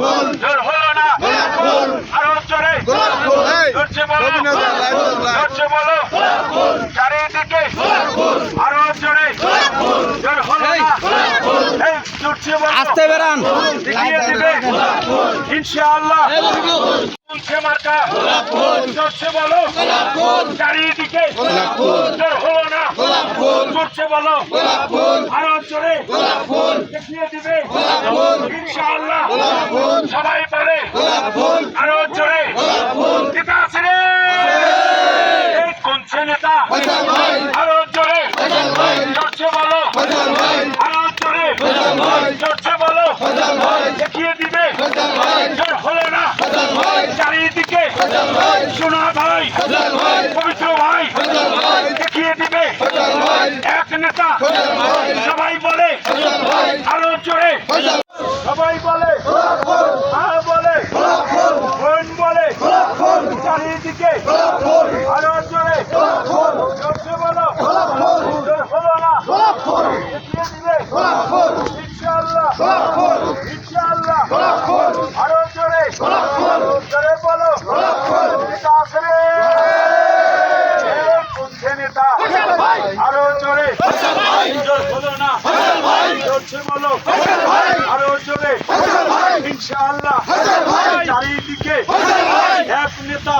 ফুল জোর হলো না গোলাপ ফুল আরও জোরে গোলাপ ফুল জোরছে বলো জোরছে বলো চারিদিকে আরও জোরে জোর হলো না জোরছে বলো আসতে বেরান দেখিয়ে দিবে ইনশাআল্লাহ তুলছে মার্কা জোরছে বলো চারিদিকে গোলাপ ফুল জোর হলো না গোলাপ ফুল জোরছে বলো গোলাপ ফুল আরও জোরে গোলাপ ফুল দেখিয়ে দিবে গোলাপ ফুল ইনশাআল্লাহ গোলাপ ফুল সবাই বলো। আরও জোরে। দেখিয়ে দিবে। জোর হলো চারিদিকে। সোনা ভাই, পবিত্র ভাই, দেখিয়ে দিবে। এক নেতা ফয়সাল ভাই সবাই বলে ফয়সাল ভাই আরও জোরে ফয়সাল সবাই বলে গোলাপ ফুল আর বলে গোলাপ ফুল বোন বলে গোলাপ ফুল চারিদিকে আরও জোরে জোরছে বলো জোর হলো না গোলাপ দিবে। ইনশাআল্লাহ। ইনশাআল্লাহ। আরও জোরে জোরে বলো। নেতা আছে কোনছে নেতা। ভাই। আরও জোরে ফয়সাল জোর হলো না ফয়সাল বলো। আরও জোরে ফয়সাল ভাই ইনশাআল্লাহ। চারিদিকে এক নেতা।